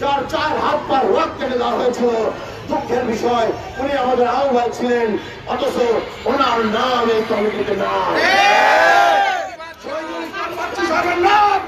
যার চার হাত পা রক কেটে দেওয়া হয়েছিল। দুঃখের বিষয় উনি আমাদের আহ্বান ছিলেন অথচ ওনার নাম এই কমিটিতে নাই। শহীদুল ইসলাম বাচ্চু সাহেবের নাম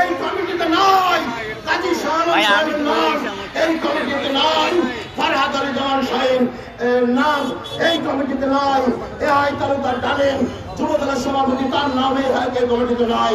এই কমিটিতে নাই। কাজী শাহানূর সাহেবের নাম এই কমিটিতে নাই। ফারহাদ আলী জামান সাহেব নাম এই কমিটিতে নাই। এ আই তালুকার ডালেন যুবদলের সভাপতি তার নাম এই কমিটিতে নাই।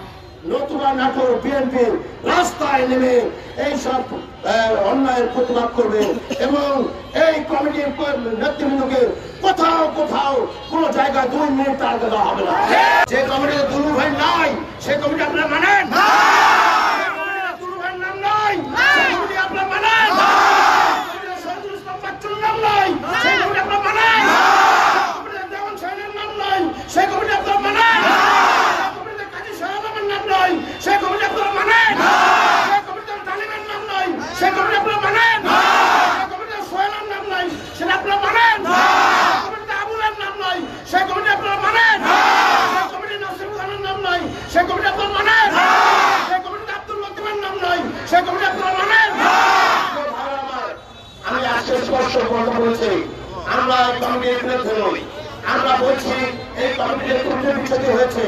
নতুবা নাটোর বিএনপি রাস্তায় নেমে এইসব অন্যায়ের প্রতিবাদ করবে এবং এই কমিটির নেতৃবৃন্দকে কোথাও কোথাও কোন জায়গায় দুই মিনিট তার দেওয়া হবে না। যে কমিটিতে দুলু ভাই নাই সে কমিটি আপনারা মানেন? দুলু ভাইয়ের নাম নাই সেই কমিটি আপনারা মানেন কমিটিতে শহীদুল ইসলাম বাচ্চুর নাম নাই সেই কমিটি আপনারা মানেন কমিটিতে দেওয়ান সাহেবের নাম নাই সেই কমিটি আপনারা মানেন কমিটিতে কাজী শাহাবের নাম নাই সেই কমিটি আপনারা মানেন সেই কমিটিতে তালিমের নাম নাই সেই কমিটি আপনারা মানেন সেই কমিটিতে সোহেলের নাম নাই সেটা আপনারা মানেন কমিটিতে আবুলের নাম নাই সেই কমিটি আপনারা মানেন সেই কমিটি নাসির খানের নাম নাই সেই কমিটি আপনারা মানেন সেই কমিটিতে আব্দুল লতিফের নাম নাই সেই কমিটি আপনারা মানেন আমি আজকে স্পষ্ট কথা বলছি আমরা এই কমিটির বিরুদ্ধে নই। আমরা বলছি, এই কমিটির ত্রুটি বিচ্ছুতি হয়েছে।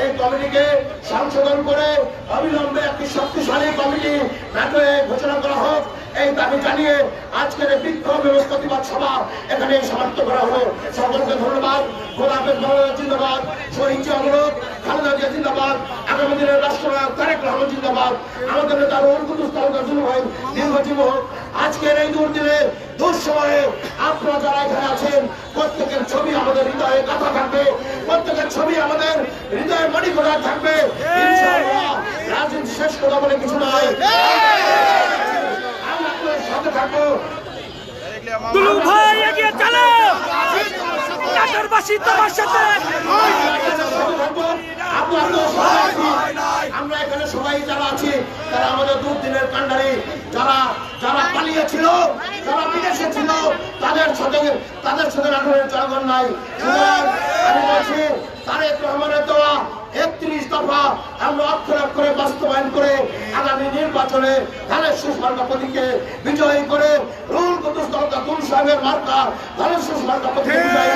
এই কমিটিকে সংশোধন করে অবিলম্বে একটি শক্তিশালী কমিটি নাটোরে ঘোষণা করা হোক। এই দাবি জানিয়ে আজকের এই বিক্ষোভ এবং প্রতিবাদ সভা এখানে সমাপ্ত করা হলো। সকলকে ধন্যবাদ। গোলাপের ধন্যবাদ জিন্দাবাদ। শহীদ অনুরোধ খালেদা জিয়া জিন্দাবাদ। আগামী দিনের রাষ্ট্রনায়ক তারেক রহমান জিন্দাবাদ। আমাদের নেতা তালুকার জন্য ভাই, দীর্ঘজীব হোক। আজকের দুঃসময়ে আপনারা যারা এখানে আছেন প্রত্যেকের ছবি আমাদের হৃদয়ে কথা থাকবে। প্রত্যেকের ছবি আমাদের হৃদয়ে মণি করা থাকবে। রাজনীতি শেষ কথা বলে কিছু নয় আমরা আপনাদের সাথে থাকব। ভাই এগিয়ে চলো। নাটোরবাসী তোমার সাথে। আমরা এখানে সবাই যারা আছি তারা আমাদের দুদিনের কান্ডারি। যারা যারা পালিয়েছিল সাথে তাদের সাথে নাই। আমি বলছি, তারেক রহমানের দেওয়া একত্রিশ দফা আমরা বাস্তবায়ন করে আগামী নির্বাচনে ধানেশ্বর সুস্মার্কা প্রতীকে বিজয়ী করে রুল কুতুস দলকা সাহেবের মার্কা ধানেশ্বর সুস্মার্কা বিজয়ী